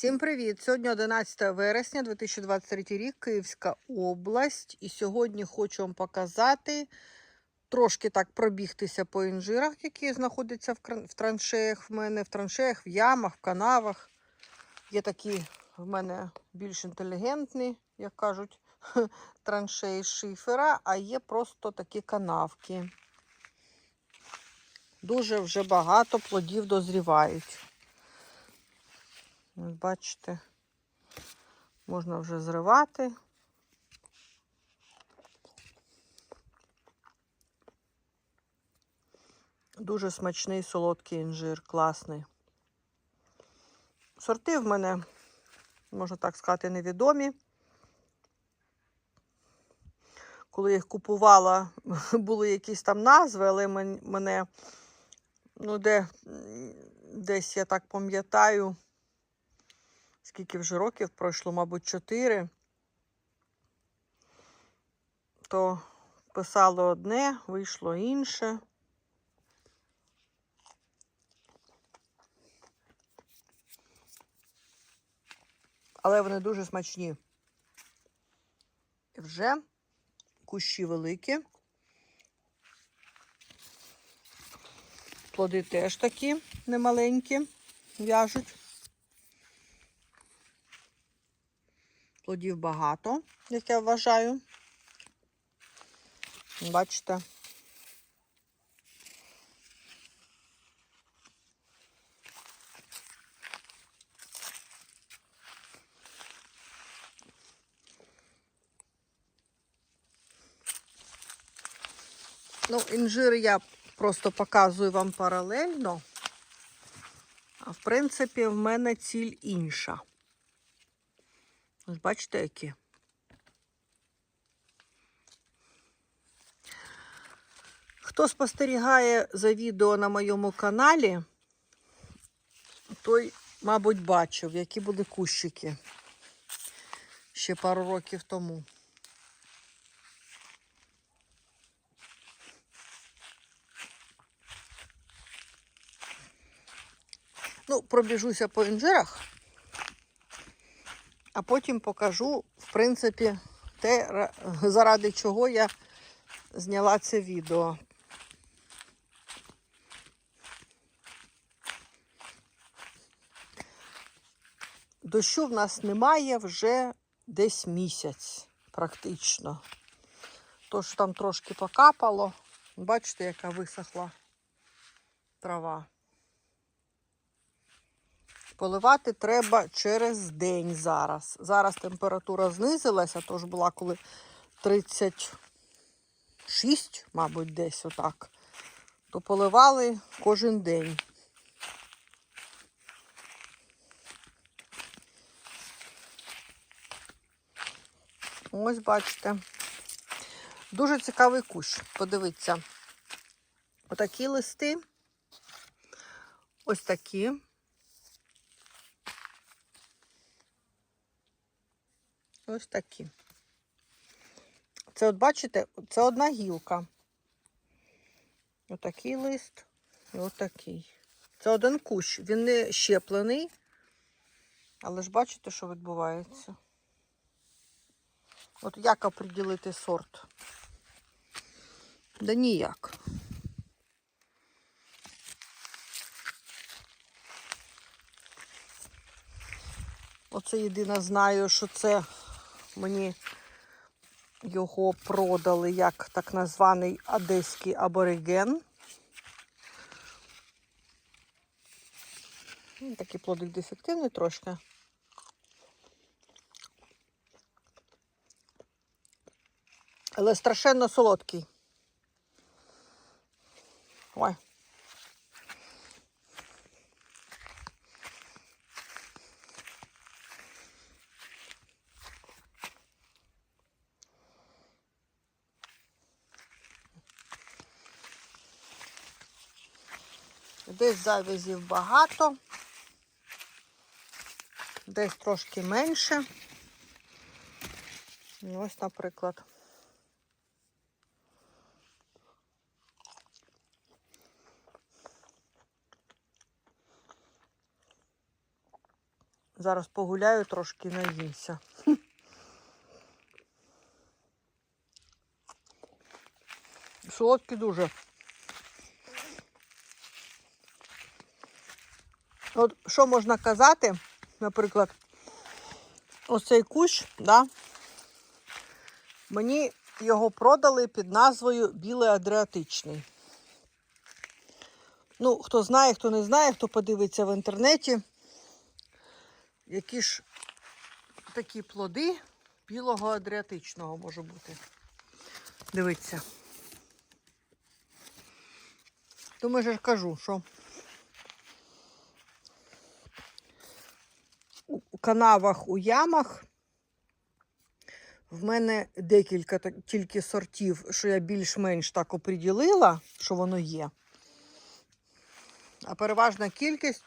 Всім привіт! Сьогодні 11 вересня 2023 рік, Київська область. І сьогодні хочу вам показати, трошки так пробігтися по інжирах, які знаходяться в, траншеях в мене, в траншеях, в ямах, в канавах. Є такі в мене більш інтелігентні, як кажуть, траншеї шифера, а є просто такі канавки. Дуже вже багато плодів дозрівають. Ось бачите, можна вже зривати. Дуже смачний солодкий інжир, класний. Сорти в мене, можна так сказати, невідомі. Коли їх купувала, були якісь там назви, але мене, ну, де, десь я так пам'ятаю, скільки вже років пройшло, мабуть, 4, то писало одне, вийшло інше. Але вони дуже смачні. І вже кущі великі. Плоди теж такі немаленькі, в'яжуть. Плодів багато, як я вважаю. Бачите. Ну, інжир я просто показую вам паралельно. А в принципі, в мене ціль інша. Бачите, які. Хто спостерігає за відео на моєму каналі, той, мабуть, бачив, які були кущики ще пару років тому. Ну, пробіжуся по інжирах, а потім покажу, в принципі, те, заради чого я зняла це відео. Дощу в нас немає вже десь місяць, практично. Тож там трошки покапало. Бачите, яка висохла трава. Поливати треба через день зараз. Зараз температура знизилася, тож була коли 36, мабуть, десь отак. То поливали кожен день. Ось бачите. Дуже цікавий кущ. Подивіться. Отакі листи. Ось такі. Ось такі. Це, от бачите, це одна гілка. Отакий лист і отакий. Це один кущ. Він не щеплений. Але ж бачите, що відбувається? От як оприділити сорт? Да ніяк. Оце єдине знаю, що це мені його продали як так названий одеський абориген. Такий плодик дефективний трошки. Але страшенно солодкий. Десь завязів багато, десь трошки менше. І Ось, наприклад. Зараз погуляю трошки наїмся. Солодкі дуже. От що можна казати, наприклад, оцей кущ, да, мені його продали під назвою Білий Адріатичний. Ну, хто знає, хто не знає, хто подивиться в інтернеті, які ж такі плоди білого адріатичного може бути. Дивіться. Тому я ж кажу, що у канавах, у ямах в мене декілька тільки сортів, що я більш-менш так оприділила, що воно є. А переважна кількість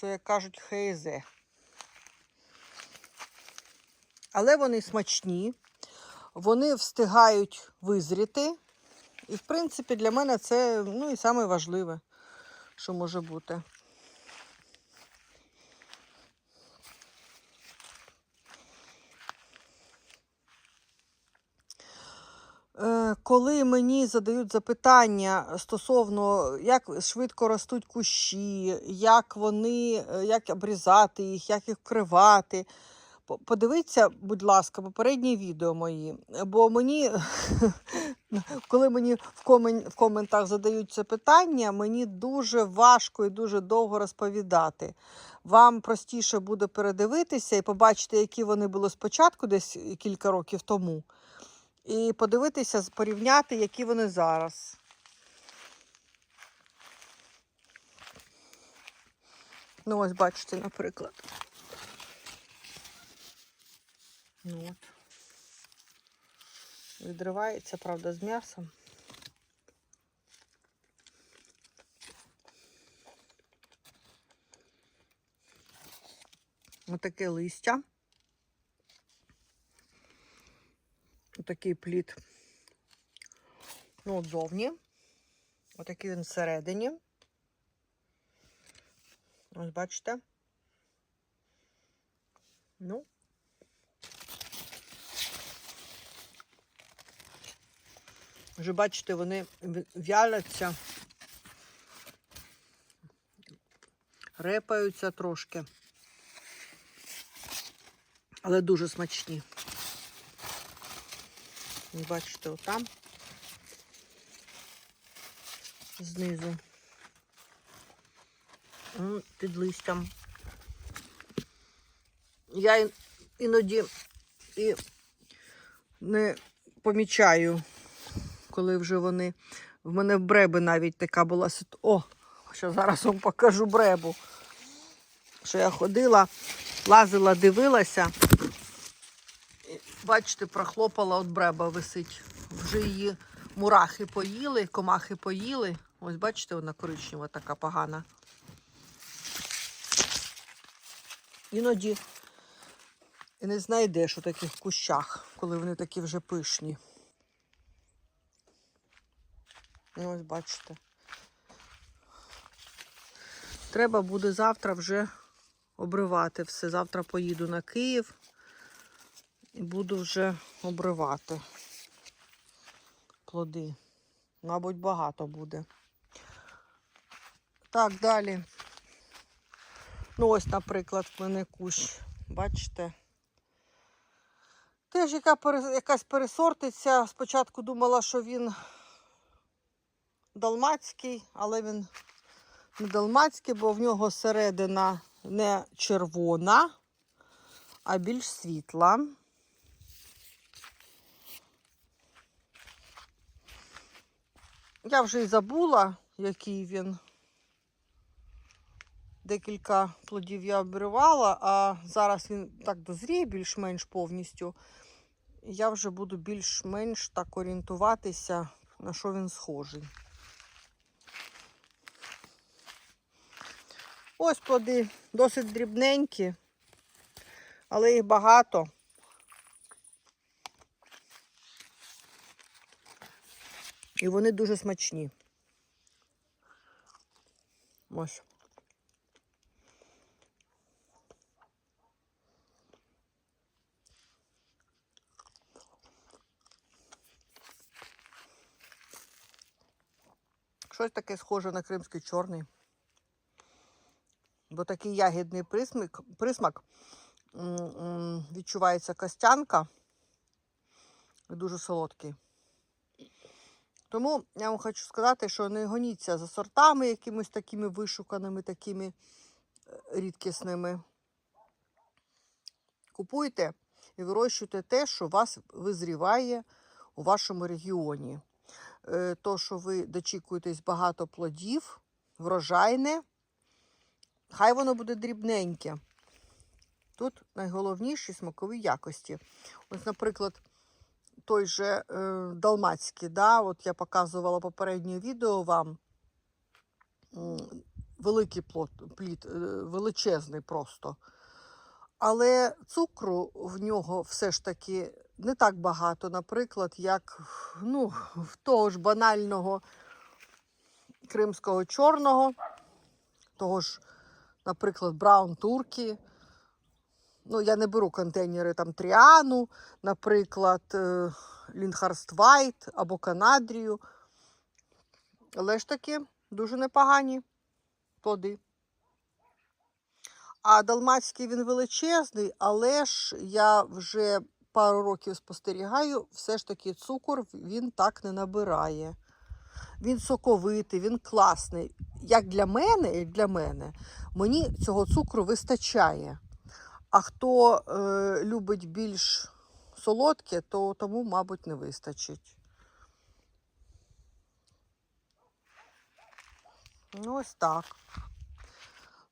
це, як кажуть, ХЗ. Але вони смачні, вони встигають визріти. І, в принципі, для мене це ну, і саме важливе, що може бути. Коли мені задають запитання стосовно, як швидко ростуть кущі, як вони, е, як обрізати їх, як їх вкривати, по- подивіться, будь ласка, попередні відео мої. Бо мені, коли мені в, комен, в коментах задають це питання, мені дуже важко і дуже довго розповідати. Вам простіше буде передивитися і побачити, які вони були спочатку, десь кілька років тому і подивитися, порівняти, які вони зараз. Ну, ось бачите, наприклад. Ну от. Відривається, правда, з м'ясом. Отаке листя. Отакий плід. Ну, от зовні. Отакий він всередині. Ось бачите. Ну. Вже бачите, вони в'яляться, репаються трошки, але дуже смачні. Бачите, отам знизу. М, Під листям. Я іноді і не помічаю, коли вже вони. В мене в бреби навіть така була. О, що зараз вам покажу бребу. Що я ходила, лазила, дивилася. Бачите, прохлопала от бреба висить. Вже її мурахи поїли, комахи поїли. Ось бачите, вона коричнева така погана. Іноді і не знайдеш у таких кущах, коли вони такі вже пишні. Ось бачите. Треба буде завтра вже обривати все. Завтра поїду на Київ і буду вже обривати плоди. Мабуть, багато буде. Так, далі. Ну, ось, наприклад, в мене кущ. Бачите? Теж яка якась пересортиця. Спочатку думала, що він далмацький, але він не далмацький, бо в нього середина не червона, а більш світла. Я вже і забула, який він. Декілька плодів я обривала, а зараз він так дозріє більш-менш повністю. Я вже буду більш-менш так орієнтуватися, на що він схожий. Ось плоди досить дрібненькі, але їх багато. І вони дуже смачні. Ось. Щось таке схоже на кримський чорний. Бо такий ягідний присмак, присмак відчувається костянка, дуже солодкий. Тому я вам хочу сказати, що не гоніться за сортами якимись такими вишуканими, такими е, рідкісними. Купуйте і вирощуйте те, що вас визріває у вашому регіоні. Е, То, що ви дочікуєтесь багато плодів, врожайне, хай воно буде дрібненьке. Тут найголовніші смакові якості. Ось, наприклад, той же е, далмацький, да, от я показувала попереднє відео вам. Великий плод, плід, е, величезний просто. Але цукру в нього все ж таки не так багато, наприклад, як ну, в того ж банального кримського чорного, того ж, наприклад, Браун Туркі. Ну, я не беру контейнери там Тріану, наприклад, е, Лінхарст Вайт або Канадрію. Але ж таки дуже непогані плоди. А далмацький він величезний, але ж я вже пару років спостерігаю, все ж таки цукор він так не набирає. Він соковитий, він класний. Як для мене, як для мене, мені цього цукру вистачає. А хто е, любить більш солодке, то тому, мабуть, не вистачить. Ну, ось так.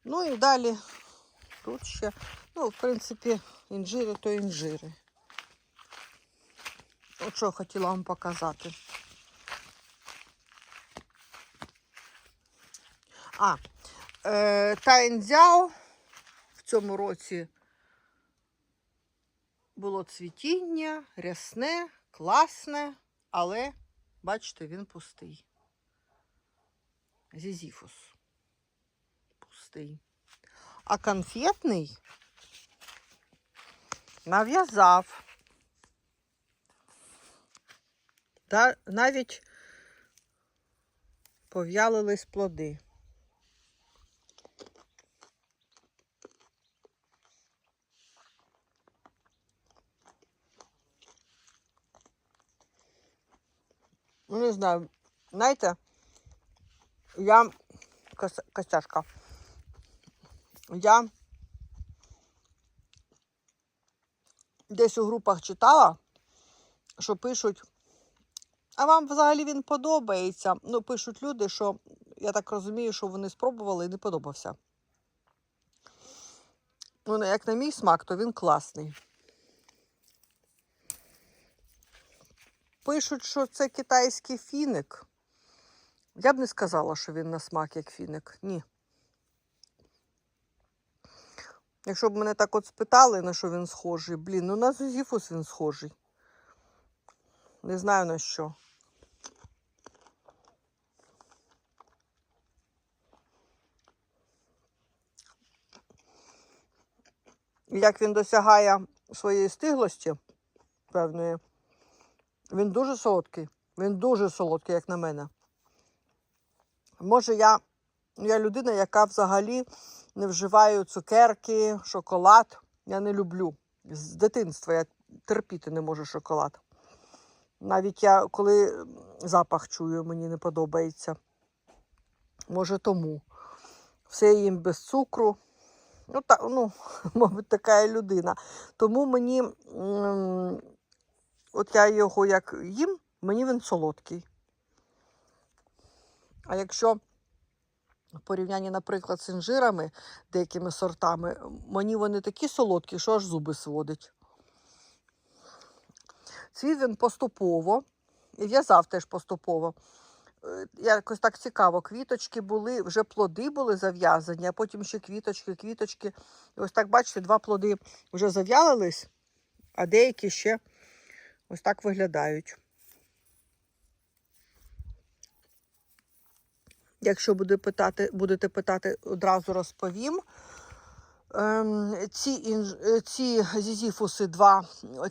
Ну і далі тут ще, ну, в принципі, інжири то інжири. От що хотіла вам показати. А, е, Тайнзяо в цьому році було цвітіння, рясне, класне, але, бачите, він пустий. Зізіфус. Пустий. А конфетний нав'язав. Навіть пов'ялились плоди. Ну, не знаю, знаєте, я кос- костяшка. Я десь у групах читала, що пишуть, а вам взагалі він подобається. Ну, пишуть люди, що я так розумію, що вони спробували і не подобався. Ну, як на мій смак, то він класний. Пишуть, що це китайський фіник. Я б не сказала, що він на смак як фіник. Ні. Якщо б мене так от спитали, на що він схожий, блін, ну на зозіфус він схожий. Не знаю на що. Як він досягає своєї стиглості певної, він дуже солодкий. Він дуже солодкий, як на мене. Може, я, я людина, яка взагалі не вживаю цукерки, шоколад. Я не люблю. З дитинства я терпіти не можу шоколад. Навіть я, коли запах чую, мені не подобається. Може, тому. Все їм без цукру. Ну, так, ну, мабуть, така я людина. Тому мені, м, от я його як їм, мені він солодкий. А якщо в порівнянні, наприклад, з інжирами, деякими сортами, мені вони такі солодкі, що аж зуби сводить. Цвіт він поступово, і в'язав теж поступово. Е, Якось так цікаво, квіточки були, вже плоди були зав'язані, а потім ще квіточки, квіточки. І ось так, бачите, два плоди вже зав'ялились, а деякі ще ось так виглядають. Якщо буде питати, будете питати, одразу розповім. Ем, ці, е, ці зізіфуси 2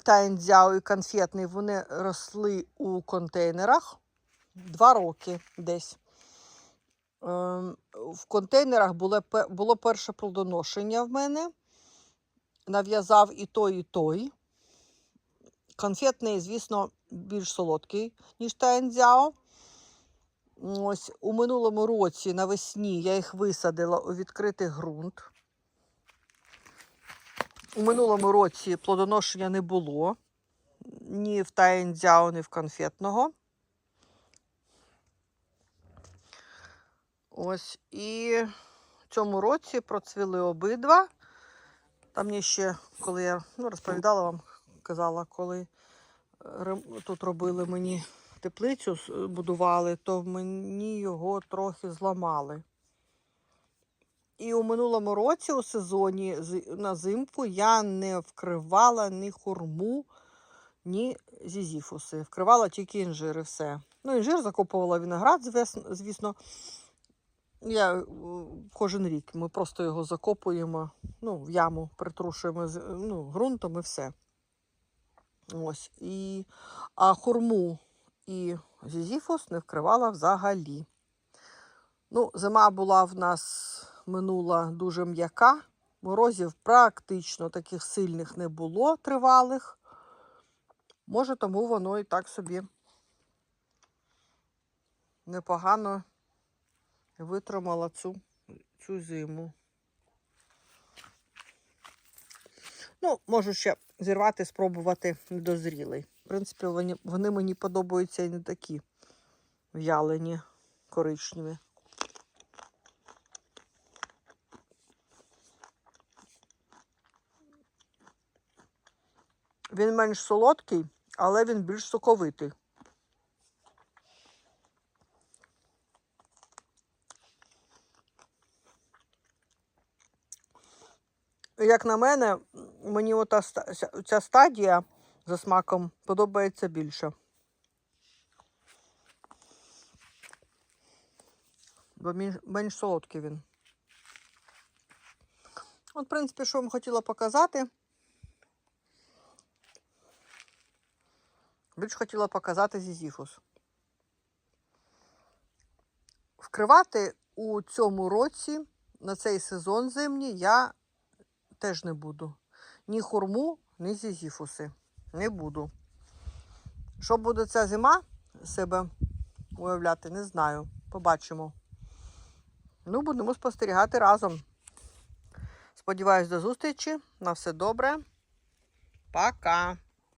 Тайнзяо і конфетний, вони росли у контейнерах два роки десь. Ем, В контейнерах було, було перше плодоношення в мене. Нав'язав і той, і той. Конфетний, звісно, більш солодкий, ніж Таензяо. Ось у минулому році навесні я їх висадила у відкритий ґрунт. У минулому році плодоношення не було ні в Таензяо, ні в конфетного. Ось і в цьому році процвіли обидва. Там мені ще, коли я ну, розповідала вам, казала, коли е, тут робили мені теплицю, будували, то мені його трохи зламали. І у минулому році, у сезоні на зимку, я не вкривала ні хурму, ні зізіфуси. Вкривала тільки інжир і все. Ну, інжир закопувала виноград, звісно. Я е, кожен рік ми просто його закопуємо, ну, в яму притрушуємо ну, ґрунтом і все. Ось. І, а хурму і зізіфус не вкривала взагалі. Ну, зима була в нас минула дуже м'яка. Морозів практично таких сильних не було тривалих. Може, тому воно і так собі непогано витримала цю, цю зиму. Ну, можу ще зірвати, спробувати недозрілий. В принципі, вони, вони мені подобаються і не такі в'ялені, коричневі. Він менш солодкий, але він більш соковитий. Як на мене, мені ота ця стадія за смаком подобається більше. Бо менш, менш солодкий він. От, в принципі, що вам хотіла показати. Більш хотіла показати зізіфус. Вкривати у цьому році на цей сезон зимній я теж не буду. Ні хурму, ні зізіфуси. Не буду. Що буде ця зима себе уявляти, не знаю. Побачимо. Ну, будемо спостерігати разом. Сподіваюсь, до зустрічі. На все добре. Пока.